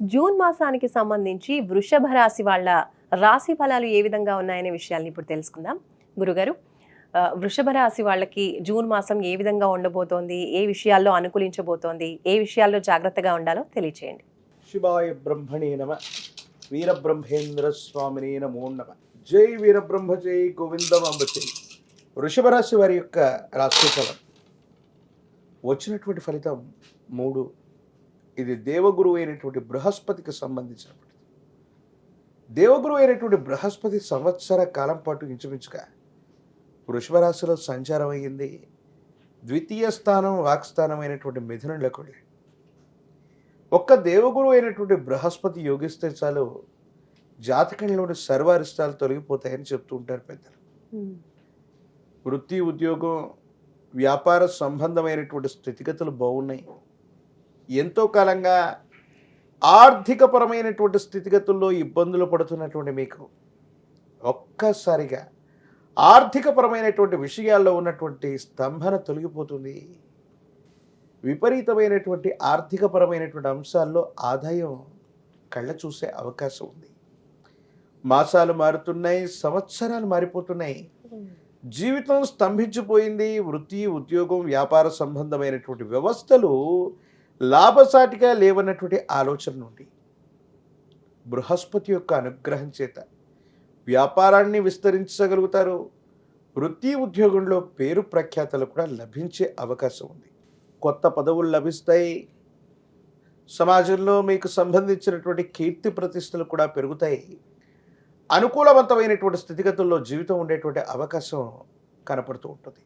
June మాసానికి సంబంధించి వృషభ రాశి వాళ్ళ రాశి ఫలాలు ఏ విధంగా ఉన్నాయనే విషయాల్ని ఇప్పుడు తెలుసుకుందాం. గురుగారు వృషభ రాశి వాళ్ళకి జూన్ మాసం ఏ విధంగా ఉండబోతోంది? ఏ విషయాల్లో అనుకూలించబోతోంది? ఏ విషయాల్లో జాగ్రత్తగా ఉండాలో తెలియచేయండి. శివాయ బ్రహ్మణే నమ వీరబ్రహ్మేంద్ర స్వామిని నమో నమ. జై వీరబ్రహ్మ జై గోవిందమాంబ జై వృషభ రాశి వారి యొక్క రాశి ఫలం వచ్చినటువంటి ఫలితం మూడు ఇది దేవగురువు అయినటువంటి బృహస్పతికి సంబంధించినటువంటిది. దేవగురువు అయినటువంటి బృహస్పతి సంవత్సర కాలం పాటు ఇంచుమించుగా వృషభ రాశిలో సంచారం అయ్యింది. ద్వితీయ స్థానం వాక్స్థానం అయినటువంటి మిథునంలోకి వెళ్ళి ఒక్క దేవగురు అయినటువంటి బృహస్పతి యోగిస్తే చాలు జాతకంలోని సర్వారిష్టాలు తొలగిపోతాయని చెప్తూ ఉంటారు పెద్దలు. వృత్తి ఉద్యోగం వ్యాపార సంబంధమైనటువంటి స్థితిగతులు బాగున్నాయి. ఎంతో కాలంగా ఆర్థికపరమైనటువంటి స్థితిగతుల్లో ఇబ్బందులు పడుతున్నటువంటి మీకు ఒక్కసారిగా ఆర్థికపరమైనటువంటి విషయాల్లో ఉన్నటువంటి స్తంభన తొలగిపోతుంది. విపరీతమైనటువంటి ఆర్థికపరమైనటువంటి అంశాల్లో ఆదాయం కళ్ళ చూసే అవకాశం ఉంది. మాసాలు మారుతున్నాయి సంవత్సరాలు మారిపోతున్నాయి. జీవితం స్తంభించిపోయింది వృత్తి ఉద్యోగం వ్యాపార సంబంధమైనటువంటి వ్యవస్థలు లాభసాటిగా లేవన్నటువంటి ఆలోచన నుండి బృహస్పతి యొక్క అనుగ్రహం చేత వ్యాపారాన్ని విస్తరించగలుగుతారు. వృత్తి ఉద్యోగంలో పేరు ప్రఖ్యాతలు కూడా లభించే అవకాశం ఉంది. కొత్త పదవులు లభిస్తాయి. సమాజంలో మీకు సంబంధించినటువంటి కీర్తి ప్రతిష్టలు కూడా పెరుగుతాయి. అనుకూలవంతమైనటువంటి స్థితిగతుల్లో జీవితం ఉండేటువంటి అవకాశం కనపడుతూ ఉంటుంది.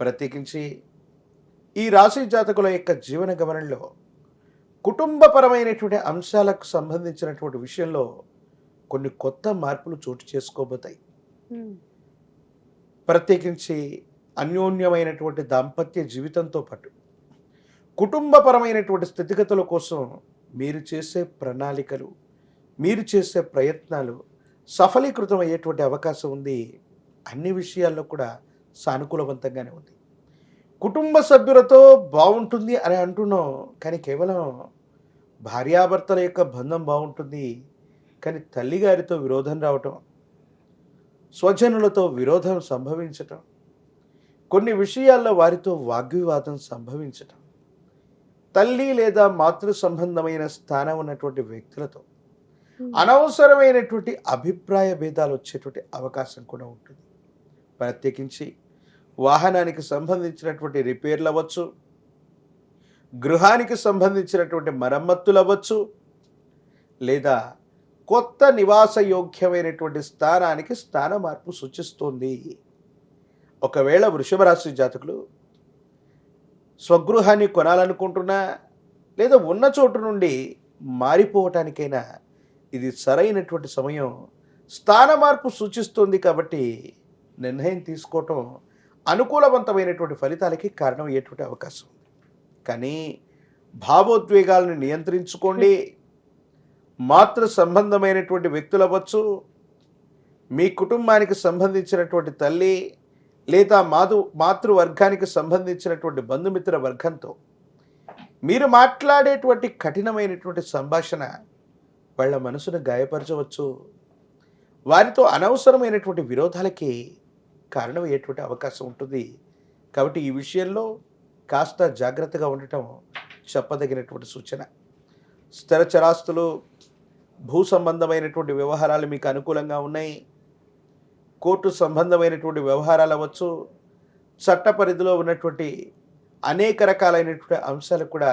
ప్రత్యేకించి ఈ రాశి జాతకుల యొక్క జీవన గమనంలో కుటుంబపరమైనటువంటి అంశాలకు సంబంధించినటువంటి విషయంలో కొన్ని కొత్త మార్పులు చోటు చేసుకోబోతాయి. ప్రత్యేకించి అన్యోన్యమైనటువంటి దాంపత్య జీవితంతో పాటు కుటుంబపరమైనటువంటి స్థితిగతుల కోసం మీరు చేసే ప్రణాళికలు మీరు చేసే ప్రయత్నాలు సఫలీకృతం అయ్యేటువంటి అవకాశం ఉంది. అన్ని విషయాల్లో కూడా సానుకూలవంతంగానే ఉంది. కుటుంబ సభ్యులతో బాగుంటుంది అని అంటున్నాం. కానీ కేవలం భార్యాభర్తల యొక్క బంధం బాగుంటుంది కానీ తల్లిగారితో విరోధం రావటం స్వజనులతో విరోధం సంభవించటం కొన్ని విషయాల్లో వారితో వాగ్వివాదం సంభవించటం తల్లి లేదా మాతృ సంబంధమైన స్థానం ఉన్నటువంటి వ్యక్తులతో అనవసరమైనటువంటి అభిప్రాయ భేదాలు వచ్చేటువంటి అవకాశం కూడా ఉంటుంది. ప్రత్యేకించి వాహనానికి సంబంధించినటువంటి రిపేర్లు అవ్వచ్చు గృహానికి సంబంధించినటువంటి మరమ్మతులు అవ్వచ్చు లేదా కొత్త నివాస యోగ్యమైనటువంటి స్థానానికి స్థాన మార్పు సూచిస్తుంది. ఒకవేళ వృషభరాశి జాతకులు స్వగృహాన్ని కొనాలనుకుంటున్నా లేదా ఉన్న చోటు నుండి మారిపోవటానికైనా ఇది సరైనటువంటి సమయం స్థాన మార్పు సూచిస్తుంది కాబట్టి నిర్ణయం తీసుకోవటం అనుకూలవంతమైనటువంటి ఫలితాలకి కారణం అయ్యేటువంటి అవకాశం ఉంది. కానీ భావోద్వేగాలను నియంత్రించుకోండి. మాతృ సంబంధమైనటువంటి వ్యక్తులు అవ్వచ్చు మీ కుటుంబానికి సంబంధించినటువంటి తల్లి లేదా మాతృ మాతృవర్గానికి సంబంధించినటువంటి బంధుమిత్ర వర్గంతో మీరు మాట్లాడేటువంటి కఠినమైనటువంటి సంభాషణ వాళ్ళ మనసును గాయపరచవచ్చు. వారితో అనవసరమైనటువంటి విరోధాలకి కారణమయ్యేటువంటి అవకాశం ఉంటుంది. కాబట్టి ఈ విషయంలో కాస్త జాగ్రత్తగా ఉండటం చెప్పదగినటువంటి సూచన. స్థిర చరాస్తులు భూ సంబంధమైనటువంటి వ్యవహారాలు మీకు అనుకూలంగా ఉన్నాయి. కోర్టు సంబంధమైనటువంటి వ్యవహారాలు అవ్వచ్చు. చట్ట పరిధిలో ఉన్నటువంటి అనేక రకాలైనటువంటి అంశాలు కూడా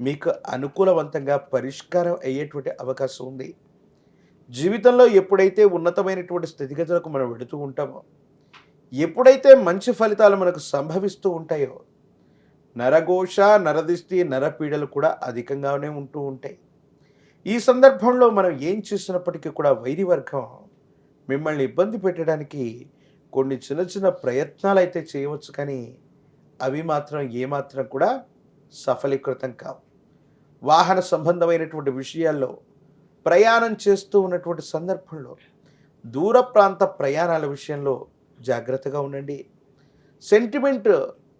మీకు అనుకూలవంతంగా పరిష్కారం అయ్యేటువంటి అవకాశం ఉంది. జీవితంలో ఎప్పుడైతే ఉన్నతమైనటువంటి స్థితిగతులకు మనం వెడుతూ ఉంటామో ఎప్పుడైతే మంచి ఫలితాలు మనకు సంభవిస్తూ ఉంటాయో నరఘోష నరదిష్టి నరపీడలు కూడా అధికంగానే ఉంటూ ఉంటాయి. ఈ సందర్భంలో మనం ఏం చేసినప్పటికీ కూడా వైరి వర్గం మిమ్మల్ని ఇబ్బంది పెట్టడానికి కొన్ని చిన్న చిన్న ప్రయత్నాలు అయితే చేయవచ్చు కానీ అవి మాత్రం ఏమాత్రం కూడా సఫలీకృతం కావు. వాహన సంబంధమైనటువంటి విషయాల్లో ప్రయాణం చేస్తూ ఉన్నటువంటి సందర్భంలో దూర ప్రాంత ప్రయాణాల విషయంలో జాగ్రత్తగా ఉండండి. సెంటిమెంట్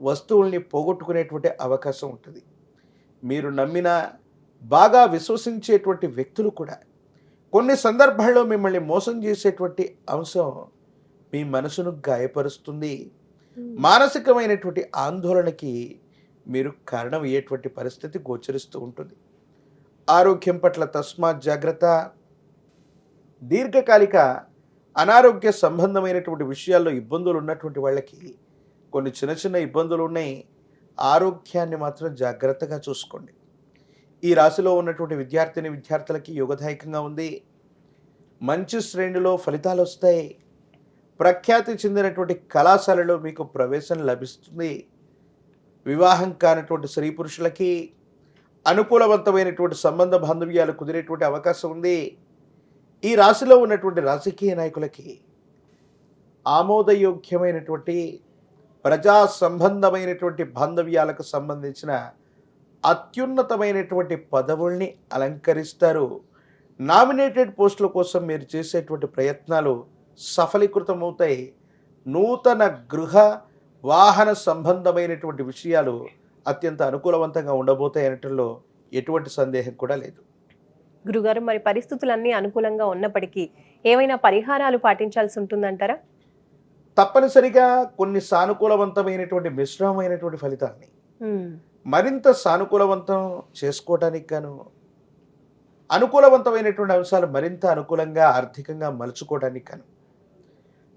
వస్తువుల్ని పోగొట్టుకునేటువంటి అవకాశం ఉంటుంది. మీరు నమ్మిన బాగా విశ్వసించేటువంటి వ్యక్తులు కూడా కొన్ని సందర్భాల్లో మిమ్మల్ని మోసం చేసేటువంటి అంశం మీ మనసును గాయపరుస్తుంది. మానసికమైనటువంటి ఆందోళనకి మీరు కారణం అయ్యేటువంటి పరిస్థితి గోచరిస్తూ ఉంటుంది. ఆరోగ్యం పట్ల తస్మాత్ జాగ్రత్త. దీర్ఘకాలిక అనారోగ్య సంబంధమైనటువంటి విషయాల్లో ఇబ్బందులు ఉన్నటువంటి వాళ్ళకి కొన్ని చిన్న చిన్న ఇబ్బందులు ఉన్నాయి. ఆరోగ్యాన్ని మాత్రం జాగ్రత్తగా చూసుకోండి. ఈ రాశిలో ఉన్నటువంటి విద్యార్థిని విద్యార్థులకి యోగదాయకంగా ఉంది. మంచి శ్రేణిలో ఫలితాలు వస్తాయి. ప్రఖ్యాతి చెందినటువంటి కళాశాలలో మీకు ప్రవేశం లభిస్తుంది. వివాహం కానటువంటి స్త్రీ పురుషులకి అనుకూలవంతమైనటువంటి సంబంధ బాంధవ్యాలు కుదిరేటువంటి అవకాశం ఉంది. ఈ రాశిలో ఉన్నటువంటి రాజకీయ నాయకులకి ఆమోదయోగ్యమైనటువంటి ప్రజా సంబంధమైనటువంటి బాంధవ్యాలకు సంబంధించిన అత్యున్నతమైనటువంటి పదవుల్ని అలంకరిస్తారు. నామినేటెడ్ పోస్టుల కోసం మీరు చేసేటువంటి ప్రయత్నాలు సఫలీకృతమవుతాయి. నూతన గృహ వాహన సంబంధమైనటువంటి విషయాలు అత్యంత అనుకూలవంతంగా ఉండబోతాయి అనటంలో ఎటువంటి సందేహం కూడా లేదు. గురుగారు మరి పరిస్థితులన్నీ అనుకూలంగా ఉన్నప్పటికీ ఏమైనా పరిహారాలు పాటించాల్సి ఉంటుందంటారా? తప్పనిసరిగా కొన్ని సానుకూలవంతమైనటువంటి మిశ్రమమైనటువంటి ఫలితాల్ని ఉమ్, మరింత సానుకూలవంతం చేసుకోవటానికి గాను అనుకూలవంతమైనటువంటి అంశాలు మరింత అనుకూలంగా ఆర్థికంగా మలుచుకోవడానికి గాను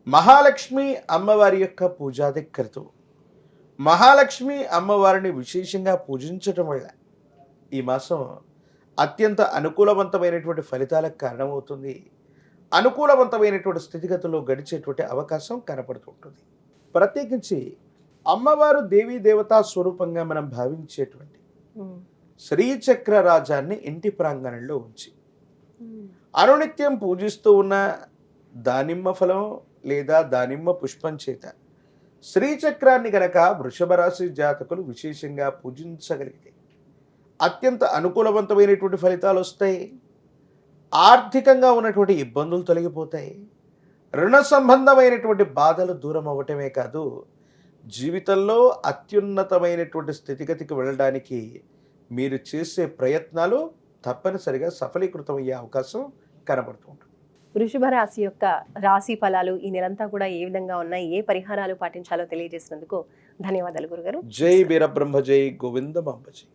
మహాలక్ష్మి అమ్మవారి యొక్క పూజాధికృతు మహాలక్ష్మి అమ్మవారిని విశేషంగా పూజించటం వల్ల ఈ మాసం అత్యంత అనుకూలవంతమైనటువంటి ఫలితాలకు కారణమవుతుంది. అనుకూలవంతమైనటువంటి స్థితిగతుల్లో గడిచేటువంటి అవకాశం కనపడుతుంటుంది. ప్రత్యేకించి అమ్మవారు దేవీ దేవతా స్వరూపంగా మనం భావించేటువంటి శ్రీచక్ర రాజాన్ని ఇంటి ప్రాంగణంలో ఉంచి అనునిత్యం పూజిస్తూ ఉన్న దానిమ్మ ఫలం లేదా దానిమ్మ పుష్పం చేత శ్రీచక్రాన్ని గనక వృషభ రాశి జాతకులు విశేషంగా పూజించగలిగితే అత్యంత అనుకూలవంతమైనటువంటి ఫలితాలు వస్తాయి. ఆర్థికంగా ఉన్నటువంటి ఇబ్బందులు తొలగిపోతాయి. రుణ సంబంధమైనటువంటి బాధలు దూరం అవ్వటమే కాదు జీవితంలో అత్యున్నతమైనటువంటి స్థితిగతికి వెళ్ళడానికి మీరు చేసే ప్రయత్నాలు తప్పనిసరిగా సఫలీకృతమయ్యే అవకాశం కనబడుతూ ఉంటుంది. వృషభ రాశి యొక్క రాశి ఫలాలు ఈ నెలంతా కూడా ఏ విధంగా ఉన్నాయి? ఏ పరిహారాలు పాటించాలో తెలియజేసినందుకు ధన్యవాదాలు గురుగారు. జై వీరబ్రహ్మ జై గోవింద జై.